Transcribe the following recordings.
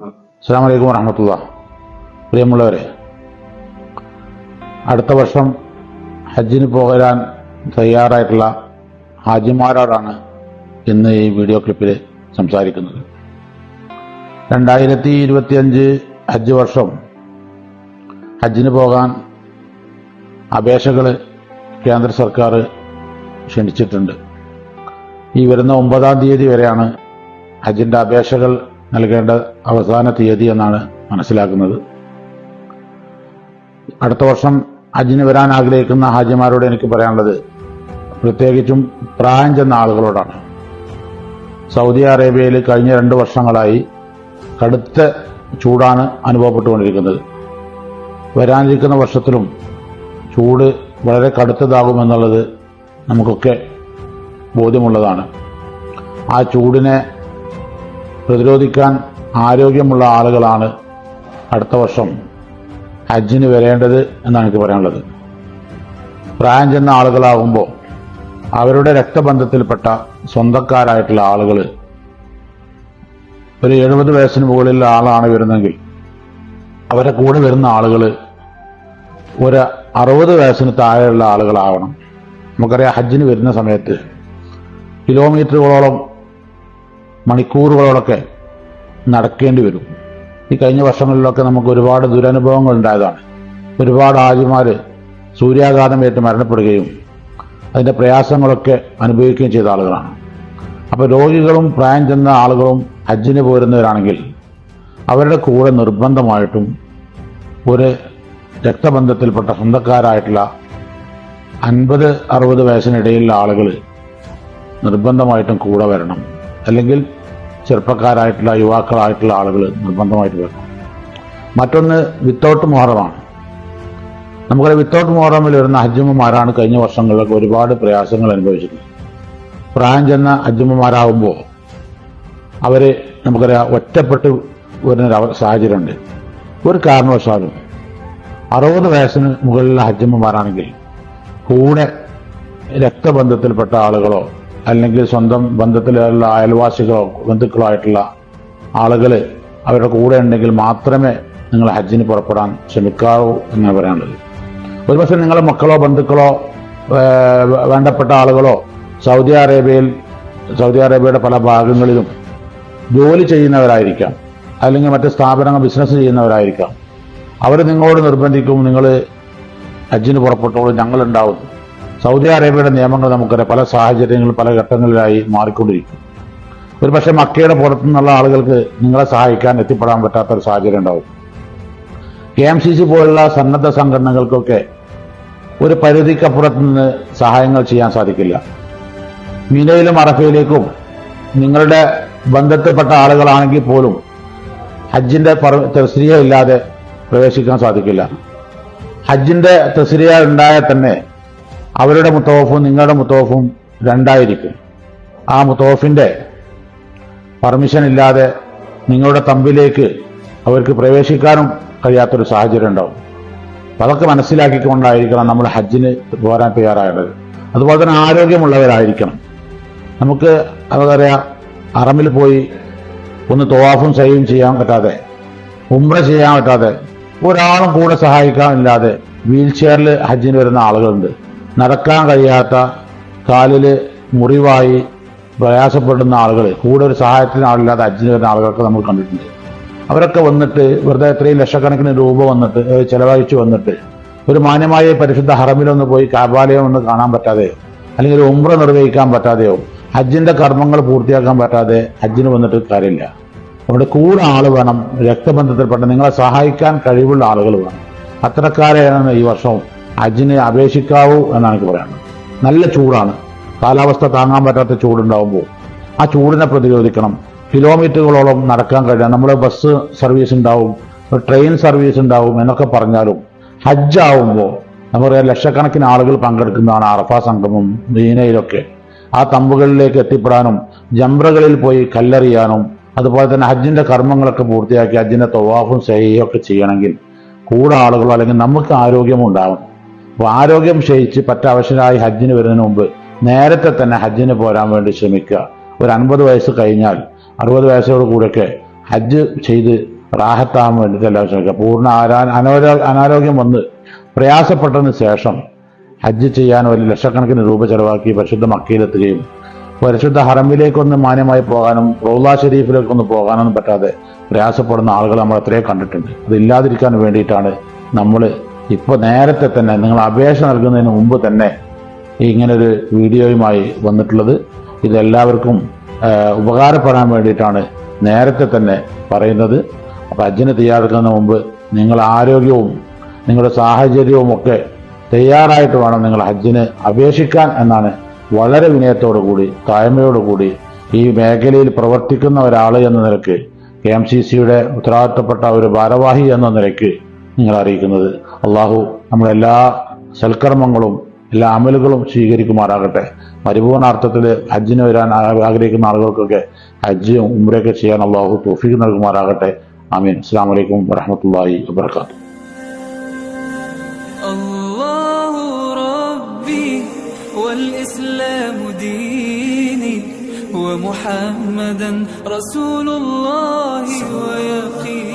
അസ്സാം വലൈക്കും പ്രിയമുള്ളവരെ അടുത്ത വർഷം ഹജ്ജിന് പോകാൻ തയ്യാറായിട്ടുള്ള ഹാജിമാരോടാണ് ഇന്ന് ഈ വീഡിയോ ക്ലിപ്പിൽ സംസാരിക്കുന്നത്. രണ്ടായിരത്തി ഇരുപത്തിയഞ്ച് ഹജ്ജ് വർഷം ഹജ്ജിന് പോകാൻ അപേക്ഷകൾ കേന്ദ്ര സർക്കാർ ക്ഷണിച്ചിട്ടുണ്ട്. ഈ വരുന്ന ഒമ്പതാം തീയതി വരെയാണ് ഹജ്ജിന്റെ അപേക്ഷകൾ നൽകേണ്ട അവസാന തീയതി എന്നാണ് മനസ്സിലാക്കുന്നത്. അടുത്ത വർഷം ഹജ്ജിന് വരാൻ ആഗ്രഹിക്കുന്ന ഹാജിമാരോട് എനിക്ക് പറയാനുള്ളത് പ്രത്യേകിച്ചും പ്രായം ചെന്ന ആളുകളോടാണ്. സൗദി അറേബ്യയിൽ കഴിഞ്ഞ രണ്ട് വർഷങ്ങളായി കടുത്ത ചൂടാണ് അനുഭവപ്പെട്ടുകൊണ്ടിരിക്കുന്നത്. വരാനിരിക്കുന്ന വർഷത്തിലും ചൂട് വളരെ കടുത്തതാകുമെന്നുള്ളത് നമുക്കൊക്കെ ബോധ്യമുള്ളതാണ്. ആ ചൂടിനെ പ്രതിരോധിക്കാൻ ആരോഗ്യമുള്ള ആളുകളാണ് അടുത്ത വർഷം ഹജ്ജിന് വരേണ്ടത് എന്നാണ് എനിക്ക് പറയാനുള്ളത്. പ്രായം ചെന്ന ആളുകളാകുമ്പോൾ അവരുടെ രക്തബന്ധത്തിൽപ്പെട്ട സ്വന്തക്കാരായിട്ടുള്ള ആളുകൾ ഒരു എഴുപത് വയസ്സിന് മുകളിലുള്ള ആളാണ് വരുന്നതെങ്കിൽ അവരെ കൂടെ വരുന്ന ആളുകൾ ഒരു അറുപത് വയസ്സിന് താഴെയുള്ള ആളുകളാവണം. നമുക്കറിയാം ഹജ്ജിന് വരുന്ന സമയത്ത് കിലോമീറ്ററുകളോളം മണിക്കൂറുകളോളൊക്കെ നടക്കേണ്ടി വരും. ഈ കഴിഞ്ഞ വർഷങ്ങളിലൊക്കെ നമുക്ക് ഒരുപാട് ദുരനുഭവങ്ങൾ ഉണ്ടായതാണ്. ഒരുപാട് ആജിമാർ സൂര്യാഘാതമേറ്റ് മരണപ്പെടുകയും അതിന്റെ പ്രയാസങ്ങളൊക്കെ അനുഭവിക്കുകയും ചെയ്ത ആളുകളാണ്. അപ്പോൾ രോഗികളും പ്രായം ചെന്ന ആളുകളും ഹജ്ജിന് പോരുന്നവരാണെങ്കിൽ അവരുടെ കൂടെ നിർബന്ധമായിട്ടും ഒരു രക്തബന്ധത്തിൽപ്പെട്ട സ്വന്തക്കാരായിട്ടുള്ള അൻപത് അറുപത് വയസ്സിനിടയിലുള്ള ആളുകൾ നിർബന്ധമായിട്ടും കൂടെ വരണം. അല്ലെങ്കിൽ ചെറുപ്പക്കാരായിട്ടുള്ള യുവാക്കളായിട്ടുള്ള ആളുകൾ നിർബന്ധമായിട്ട് വരണം. മറ്റൊന്ന് വിത്തൗട്ട് മുഹറമാണ്. നമുക്കറിയാം വിത്തൗട്ട് മുഹറമിൽ വരുന്ന അജ്മമാരാണ് കഴിഞ്ഞ വർഷങ്ങളിലൊക്കെ ഒരുപാട് പ്രയാസങ്ങൾ അനുഭവിച്ചിട്ടുള്ളത്. പ്രായം ചെന്ന അജ്മമാരാകുമ്പോൾ അവർ നമുക്കറിയാം ഒറ്റപ്പെട്ട് വരുന്നൊരു അവ- സാഹചര്യമുണ്ട്. ഒരു കാരണവശാലും അറുപത് വയസ്സിന് മുകളിലുള്ള ഹജ്ജമ്മമാരാണെങ്കിൽ കൂടെ രക്തബന്ധത്തിൽപ്പെട്ട ആളുകളോ അല്ലെങ്കിൽ സ്വന്തം ബന്ധത്തിലുള്ള അയൽവാസികളോ ബന്ധുക്കളോ ആയിട്ടുള്ള ആളുകൾ അവരുടെ കൂടെ ഉണ്ടെങ്കിൽ മാത്രമേ നിങ്ങൾ ഹജ്ജിന് പുറപ്പെടാൻ ശ്രമിക്കാവൂ എന്ന് പറയാനുള്ളത്. ഒരുപക്ഷെ നിങ്ങളുടെ മക്കളോ ബന്ധുക്കളോ വേണ്ടപ്പെട്ട ആളുകളോ സൗദി അറേബ്യയിൽ സൗദി അറേബ്യയുടെ പല ഭാഗങ്ങളിലും ജോലി ചെയ്യുന്നവരായിരിക്കാം. അല്ലെങ്കിൽ മറ്റ് സ്ഥാപനങ്ങൾ ബിസിനസ് ചെയ്യുന്നവരായിരിക്കാം. അവർ നിങ്ങളോട് നിർബന്ധിക്കും നിങ്ങൾ ഹജ്ജിന് പുറപ്പെട്ടോളൂ ഞങ്ങളുണ്ടാവും. സൗദി അറേബ്യയുടെ നിയമങ്ങൾ നമുക്കറിയാം. പല സാഹചര്യങ്ങളിൽ പല ഘട്ടങ്ങളിലായി മാറിക്കൊണ്ടിരിക്കും ഒരു പക്ഷേ മക്കയുടെ പുറത്തുനിന്നുള്ള ആളുകൾക്ക് നിങ്ങളെ സഹായിക്കാൻ എത്തിപ്പെടാൻ പറ്റാത്ത ഒരു സാഹചര്യം ഉണ്ടാവും. കെ എം സി സി പോലുള്ള സന്നദ്ധ സംഘടനകൾക്കൊക്കെ ഒരു പരിധിക്കപ്പുറത്ത് നിന്ന് സഹായങ്ങൾ ചെയ്യാൻ സാധിക്കില്ല. മീനയിലും അറഫയിലേക്കും നിങ്ങളുടെ ബന്ധത്തിൽപ്പെട്ട ആളുകളാണെങ്കിൽ പോലും ഹജ്ജിന്റെ തെസ്രിയ ഇല്ലാതെ പ്രവേശിക്കാൻ സാധിക്കില്ല. ഹജ്ജിന്റെ തെസ്രിയ ഉണ്ടായാൽ തന്നെ അവരുടെ മുത്തോഫും നിങ്ങളുടെ മുത്തോഫും രണ്ടായിരിക്കും. ആ മുത്തോഫിന്റെ പെർമിഷൻ ഇല്ലാതെ നിങ്ങളുടെ തമ്പിലേക്ക് അവർക്ക് പ്രവേശിക്കാനും കഴിയാത്തൊരു സാഹചര്യം ഉണ്ടാവും. അപ്പം അതൊക്കെ മനസ്സിലാക്കിക്കൊണ്ടായിരിക്കണം നമ്മൾ ഹജ്ജിന് പോരാൻ തയ്യാറായത്. അതുപോലെ തന്നെ ആരോഗ്യമുള്ളവരായിരിക്കണം. നമുക്ക് അതറിയാം അറമിൽ പോയി ഒന്ന് തോവാഫും സൈവും ചെയ്യാൻ പറ്റാതെ ഉമ്ര ചെയ്യാൻ പറ്റാതെ ഒരാളും കൂടെ സഹായിക്കാനില്ലാതെ വീൽ ചെയറിൽ ഹജ്ജിന് വരുന്ന ആളുകളുണ്ട്. നടക്കാൻ കഴിയാത്ത കാലിൽ മുറിവായി പ്രയാസപ്പെടുന്ന ആളുകൾ കൂടെ ഒരു സഹായത്തിന് ആളില്ലാതെ അജ്ഞ വരുന്ന ആളുകളൊക്കെ നമ്മൾ കണ്ടിട്ടുണ്ട്. അവരൊക്കെ വന്നിട്ട് വെറുതെ ഇത്രയും ലക്ഷക്കണക്കിന് രൂപ വന്നിട്ട് ചെലവഴിച്ചു വന്നിട്ട് ഒരു മാന്യമായ പരിശുദ്ധ ഹറമിലൊന്ന് പോയി കാബാലയം ഒന്ന് കാണാൻ പറ്റാതെയോ അല്ലെങ്കിൽ ഉംറ നിർവഹിക്കാൻ പറ്റാതെയോ ഹജ്ജിന്റെ കർമ്മങ്ങൾ പൂർത്തിയാക്കാൻ പറ്റാതെ ഹജ്ജിന് വന്നിട്ട് കാര്യമില്ല. അവിടെ കൂടെ ആൾ വേണം രക്തബന്ധത്തിൽപ്പെട്ട നിങ്ങളെ സഹായിക്കാൻ കഴിവുള്ള ആളുകൾ വേണം. അത്തരക്കാരെയാണ് ഈ വർഷം ഹജ്ജിന് അപേക്ഷിക്കാവൂ എന്നാണ് എനിക്ക് പറയുന്നത് നല്ല ചൂടാണ്. കാലാവസ്ഥ താങ്ങാൻ പറ്റാത്ത ചൂടുണ്ടാകുമ്പോൾ ആ ചൂടിനെ പ്രതിരോധിക്കണം. കിലോമീറ്ററുകളോളം നടക്കാൻ കഴിയാം നമ്മുടെ ബസ് സർവീസ് ഉണ്ടാവും ട്രെയിൻ സർവീസ് ഉണ്ടാവും എന്നൊക്കെ പറഞ്ഞാലും ഹജ്ജ് ആവുമ്പോൾ നമുക്കറിയാം ലക്ഷക്കണക്കിന് ആളുകൾ പങ്കെടുക്കുന്നതാണ് അറഫ സംഗമം മീനയിലൊക്കെ ആ തമ്പുകളിലേക്ക് എത്തിപ്പെടാനും ജംറകളിൽ പോയി കല്ലെറിയാനും അതുപോലെ തന്നെ ഹജ്ജിന്റെ കർമ്മങ്ങളൊക്കെ പൂർത്തിയാക്കി ഹജ്ജിന്റെ തൊവാഫും സഹിയും ഒക്കെ ചെയ്യണമെങ്കിൽ കൂടെ ആളുകളോ അല്ലെങ്കിൽ നമുക്ക് ആരോഗ്യം ഉണ്ടാവണം അപ്പോൾ ആരോഗ്യം ക്ഷയിച്ച് പറ്റാവശ്യരായി ഹജ്ജിന് വരുന്നതിന് മുമ്പ് നേരത്തെ തന്നെ ഹജ്ജിന് പോരാൻ വേണ്ടി ശ്രമിക്കുക. ഒരു അൻപത് വയസ്സ് കഴിഞ്ഞാൽ അറുപത് വയസ്സോട് കൂടെയൊക്കെ ഹജ്ജ് ചെയ്ത് റാഹത്താകാൻ വേണ്ടിയിട്ട് എല്ലാവരും ശ്രമിക്കുക. പൂർണ ആരാ അനാരോ അനാരോഗ്യം വന്ന് പ്രയാസപ്പെട്ടതിന് ശേഷം ഹജ്ജ് ചെയ്യാൻ ഒരു ലക്ഷക്കണക്കിന് രൂപ ചെലവാക്കി പരിശുദ്ധ മക്കയിലെത്തുകയും പരിശുദ്ധ ഹറമിലേക്കൊന്ന് മാന്യമായി പോകാനും റൗല ഷെരീഫിലേക്കൊന്ന് പോകാനൊന്നും പറ്റാതെ പ്രയാസപ്പെടുന്ന ആളുകൾ നമ്മൾ അത്രയും കണ്ടിട്ടുണ്ട്. അതില്ലാതിരിക്കാൻ വേണ്ടിയിട്ടാണ് നമ്മൾ ഇപ്പോൾ നേരത്തെ തന്നെ നിങ്ങൾ അപേക്ഷ നൽകുന്നതിന് മുമ്പ് തന്നെ ഇങ്ങനൊരു വീഡിയോയുമായി വന്നിട്ടുള്ളത്. ഇതെല്ലാവർക്കും ഉപകാരപ്പെടാൻ വേണ്ടിയിട്ടാണ് നേരത്തെ തന്നെ പറയുന്നത്. അപ്പം ഹജ്ജിന് തയ്യാറെടുക്കുന്നതിന് മുമ്പ് നിങ്ങൾ ആരോഗ്യവും നിങ്ങളുടെ സാഹചര്യവും ഒക്കെ തയ്യാറായിട്ട് വേണം നിങ്ങൾ ഹജ്ജിന് അപേക്ഷിക്കാൻ എന്നാണ് വളരെ വിനയത്തോടു കൂടി താഴ്മയോടു കൂടി ഈ മേഖലയിൽ പ്രവർത്തിക്കുന്ന ഒരാൾ എന്ന നിലയ്ക്ക് കെ എം സി സിയുടെ ഉത്തരവാദിത്തപ്പെട്ട ഒരു ഭാരവാഹി എന്ന നിലയ്ക്ക് നിങ്ങൾ അറിയിക്കുന്നത്. അള്ളാഹു നമ്മളെല്ലാ സൽക്കർമ്മങ്ങളും എല്ലാ അമലുകളും സ്വീകരിക്കുമാറാകട്ടെ പരിപൂർണാർത്ഥത്തിൽ ഹജ്ജിന് വരാൻ ആ- ആഗ്രഹിക്കുന്ന ആളുകൾക്കൊക്കെ ഹജ്ജും ഉംറയൊക്കെ ചെയ്യാൻ അള്ളാഹു തോഫീക്ക് നൽകുമാറാകട്ടെ ആമീൻ അസ്സാം വലൈക്കും വരഹമത്തല്ലാഹി വാബർക്കാത്തു الله ربي والإسلام ديني ومحمدا رسول الله ويقيني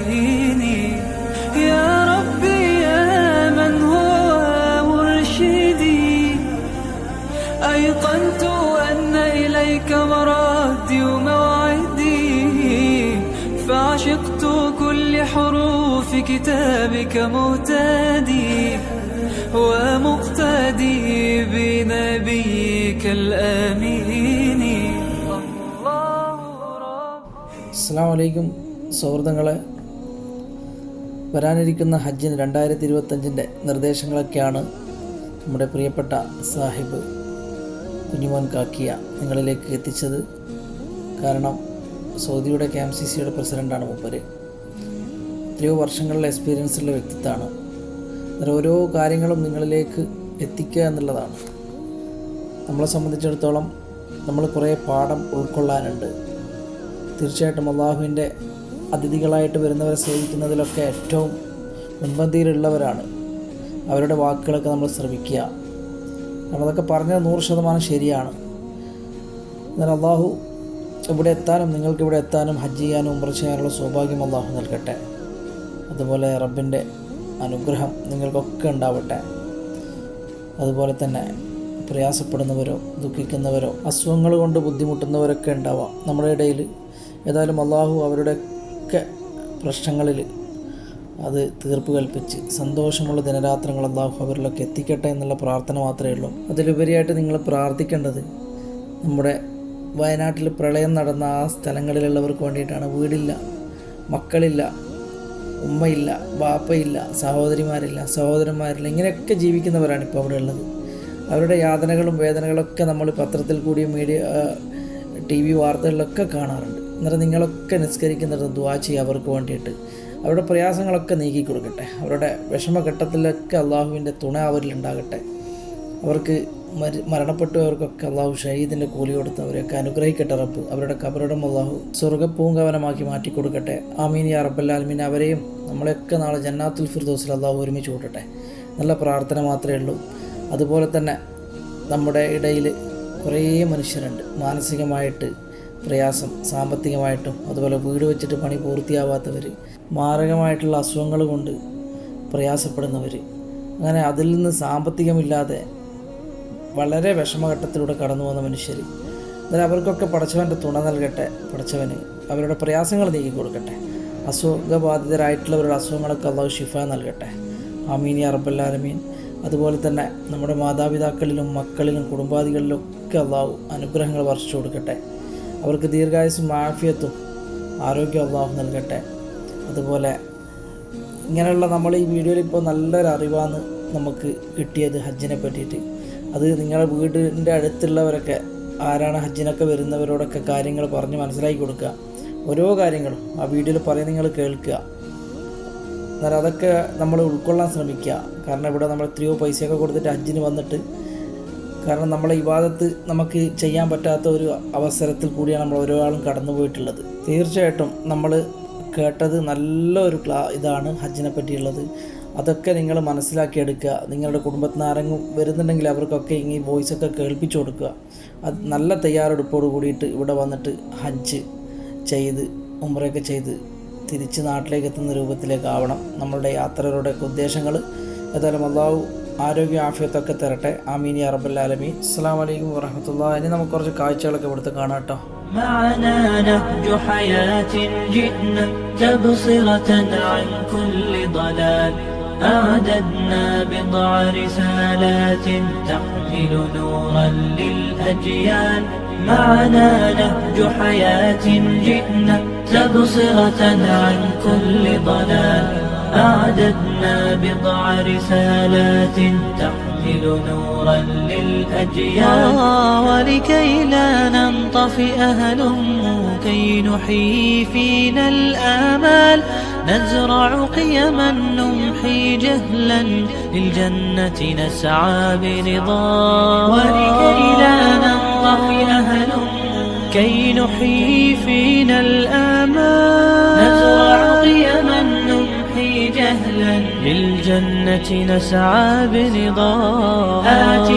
حروف كتابك مهتدي ومقتدي بنبيك الآمين الله رب അസ്സാം വലൈക്കും സുഹൃത്തുക്കളെ വരാനിരിക്കുന്ന ഹജ്ജിന് രണ്ടായിരത്തി ഇരുപത്തഞ്ചിൻ്റെ നിർദ്ദേശങ്ങളൊക്കെയാണ് നമ്മുടെ പ്രിയപ്പെട്ട സാഹിബ് കുഞ്ഞുമോൻ കാക്കിയ നിങ്ങളിലേക്ക് എത്തിച്ചത് കാരണം സൗദിയുടെ കെ എം സി സിയുടെ പ്രസിഡൻ്റാണ് മൂപ്പര് എത്രയോ വർഷങ്ങളിലെ എക്സ്പീരിയൻസ് ഉള്ള വ്യക്തിത്വമാണ്. അന്നേരം ഓരോ കാര്യങ്ങളും നിങ്ങളിലേക്ക് എത്തിക്കുക എന്നുള്ളതാണ്. നമ്മളെ സംബന്ധിച്ചിടത്തോളം നമ്മൾ കുറേ പാഠം ഉൾക്കൊള്ളാനുണ്ട്. തീർച്ചയായിട്ടും അള്ളാഹുവിന്റെ അതിഥികളായിട്ട് വരുന്നവരെ സേവിക്കുന്നതിലൊക്കെ ഏറ്റവും മുൻപന്തിയിലുള്ളവരാണ്. അവരുടെ വാക്കുകളൊക്കെ നമ്മൾ ശ്രമിക്കുക. അതൊക്കെ പറഞ്ഞത് നൂറ് ശതമാനം ശരിയാണ്. എന്നാൽ അള്ളാഹു ഇവിടെ എത്താനും നിങ്ങൾക്ക് ഇവിടെ എത്താനും ഹജ്ജ് ചെയ്യാനും ഉംറ ചെയ്യാനുള്ള സൗഭാഗ്യം അള്ളാഹു നൽകട്ടെ. അതുപോലെ റബ്ബിന്റെ അനുഗ്രഹം നിങ്ങൾക്കൊക്കെ ഉണ്ടാവട്ടെ. അതുപോലെ തന്നെ പ്രയാസപ്പെടുന്നവരോ ദുഃഖിക്കുന്നവരോ അസുഖങ്ങൾ കൊണ്ട് ബുദ്ധിമുട്ടുന്നവരൊക്കെ ഉണ്ടാവാം. നമ്മുടെ ഇടയിൽ ഏതായാലും അള്ളാഹു അവരുടെയൊക്കെ പ്രശ്നങ്ങളിൽ അത് തീർപ്പ് കൽപ്പിച്ച് സന്തോഷമുള്ള ദിനരാത്രങ്ങൾ അള്ളാഹു അവരിലൊക്കെ എത്തിക്കട്ടെ എന്നുള്ള പ്രാർത്ഥന മാത്രമേ ഉള്ളൂ. അതിലുപരിയായിട്ട് നിങ്ങൾ പ്രാർത്ഥിക്കേണ്ടത് നമ്മുടെ വയനാട്ടിൽ പ്രളയം നടന്ന ആ സ്ഥലങ്ങളിലുള്ളവർക്ക് വേണ്ടിയിട്ടാണ്. വീടില്ല മക്കളില്ല ഉമ്മയില്ല ബാപ്പയില്ല സഹോദരിമാരില്ല സഹോദരന്മാരില്ല ഇങ്ങനെയൊക്കെ ജീവിക്കുന്നവരാണ് ഇപ്പോൾ അവിടെ ഉള്ളത്. അവരുടെ യാതനകളും വേദനകളൊക്കെ നമ്മൾ പത്രത്തിൽ കൂടി മീഡിയ ടി വി വാർത്തകളിലൊക്കെ കാണാറുണ്ട്. അന്നേരം നിങ്ങളൊക്കെ നിസ്കരിക്കുന്നത് ദുവാ ചെയ്യുക അവർക്ക് വേണ്ടിയിട്ട്. അവരുടെ പ്രയാസങ്ങളൊക്കെ നീക്കി കൊടുക്കട്ടെ. അവരുടെ വിഷമഘട്ടത്തിലൊക്കെ അള്ളാഹുവിന്റെ തുണ അവരിലുണ്ടാകട്ടെ. അവർക്ക് മരി മരണപ്പെട്ടവർക്കൊക്കെ അള്ളാഹു ഷഹീദിന്റെ കൂലി കൊടുത്ത് അവരെയൊക്കെ അനുഗ്രഹിക്കട്ടെ റബ്ബ്. അവരുടെ കബറിടം അള്ളാഹു സ്വർഗപ്പൂങ്കവനമാക്കി മാറ്റി കൊടുക്കട്ടെ ആമീൻ യാ റബ്ബല്ലാൽമീൻ അവരെയും നമ്മളെയൊക്കെ നാളെ ജന്നാത്തുൽ ഫിർദോസിൽ അള്ളാഹു ഒരുമിച്ച് കൂട്ടട്ടെ. നല്ല പ്രാർത്ഥന മാത്രമേ ഉള്ളൂ. അതുപോലെ തന്നെ നമ്മുടെ ഇടയിൽ കുറേ മനുഷ്യരുണ്ട്. മാനസികമായിട്ട് പ്രയാസം സാമ്പത്തികമായിട്ടും അതുപോലെ വീട് വെച്ചിട്ട് പണി പൂർത്തിയാവാത്തവർ മാരകമായിട്ടുള്ള അസുഖങ്ങൾ കൊണ്ട് പ്രയാസപ്പെടുന്നവർ അങ്ങനെ അതിൽ നിന്ന് സാമ്പത്തികമില്ലാതെ വളരെ വിഷമഘട്ടത്തിലൂടെ കടന്നു പോകുന്ന മനുഷ്യർ എന്നാൽ അവർക്കൊക്കെ പടച്ചവന്റെ തുണ നൽകട്ടെ പടച്ചവന്. അവരുടെ പ്രയാസങ്ങൾ നീക്കി കൊടുക്കട്ടെ. അസുഖബാധിതരായിട്ടുള്ളവരുടെ അസുഖങ്ങളൊക്കെ അള്ളാഹു ഷിഫ നൽകട്ടെ. ആമീൻ യാ റബ്ബല്ലാലമീൻ അതുപോലെ തന്നെ നമ്മുടെ മാതാപിതാക്കളിലും മക്കളിലും കുടുംബാദികളിലും ഒക്കെ അള്ളാഹു അനുഗ്രഹങ്ങൾ വർഷിച്ചു കൊടുക്കട്ടെ. അവർക്ക് ദീർഘായുസും ആഫിയത്തും ആരോഗ്യം അള്ളാഹു നൽകട്ടെ. അതുപോലെ ഇങ്ങനെയുള്ള നമ്മൾ ഈ വീഡിയോയിൽ ഇപ്പോൾ നല്ലൊരു അറിവാണ് നമുക്ക് കിട്ടിയത് ഹജ്ജിനെ പറ്റിയിട്ട്. അത് നിങ്ങളുടെ വീടിന്റെ അടുത്തുള്ളവരൊക്കെ ആരാണ് ഹജ്ജിനൊക്കെ വരുന്നവരോടൊക്കെ കാര്യങ്ങൾ പറഞ്ഞ് മനസ്സിലാക്കി കൊടുക്കുക. ഓരോ കാര്യങ്ങളും ആ വീഡിയോയിൽ പറയുന്ന നിങ്ങൾ കേൾക്കുക. എന്നാൽ അതൊക്കെ നമ്മൾ ഉൾക്കൊള്ളാൻ ശ്രമിക്കുക. കാരണം ഇവിടെ നമ്മൾ എത്രയോ പൈസയൊക്കെ കൊടുത്തിട്ട് ഹജ്ജിന് വന്നിട്ട് കാരണം നമ്മളെ ഇവാദത്ത് നമുക്ക് ചെയ്യാൻ പറ്റാത്ത ഒരു അവസരത്തിൽ കൂടിയാണ് നമ്മൾ ഓരോ ആളും കടന്നു പോയിട്ടുള്ളത്. തീർച്ചയായിട്ടും നമ്മൾ കേട്ടത് നല്ലൊരു ക്ലാ ഇതാണ് ഹജ്ജിനെ പറ്റിയുള്ളത്. അതൊക്കെ നിങ്ങൾ മനസ്സിലാക്കിയെടുക്കുക നിങ്ങളുടെ കുടുംബത്തിന് ആരെങ്കിലും വരുന്നുണ്ടെങ്കിൽ അവർക്കൊക്കെ ഈ വോയിസൊക്കെ കേൾപ്പിച്ചു കൊടുക്കുക അത് നല്ല തയ്യാറെടുപ്പോട് കൂടിയിട്ട് ഇവിടെ വന്നിട്ട് ഹജ്ജ് ചെയ്ത് ഉമ്രയൊക്കെ ചെയ്ത് തിരിച്ച് നാട്ടിലേക്ക് എത്തുന്ന രൂപത്തിലേക്കാവണം നമ്മളുടെ യാത്രകളുടെയൊക്കെ ഉദ്ദേശങ്ങൾ ഏതായാലും അള്ളാഹു ആരോഗ്യ ആഫിയത്തൊക്കെ തരട്ടെ ആമീൻ യാ റബ്ബൽ ആലമീൻ അസ്സാം വലൈക്കും വറഹമത്തുള്ള ഇനി നമുക്ക് കുറച്ച് കാഴ്ചകളൊക്കെ ഇവിടുത്തെ കാണാം കേട്ടോ معنا نهج حياة جئنا تبصرة عن كل ضلال أعددنا بضع رسالات تحمل نورا للأجيال. معنا نهج حياة جئنا تبصرة عن كل ضلال. أعددنا بضع رسالات تحمل نورا للأجيال. ولكي لا ننطفئ هلموا كي نحيي فينا الآمال. نزرع قيما نمحي جهلا للجنة نسعى برضا. ولكي لا ننطفئ هلموا كي نحيي فينا الآمال نزرع قيما نمحي جهلا للجنة نسعى برضا. آت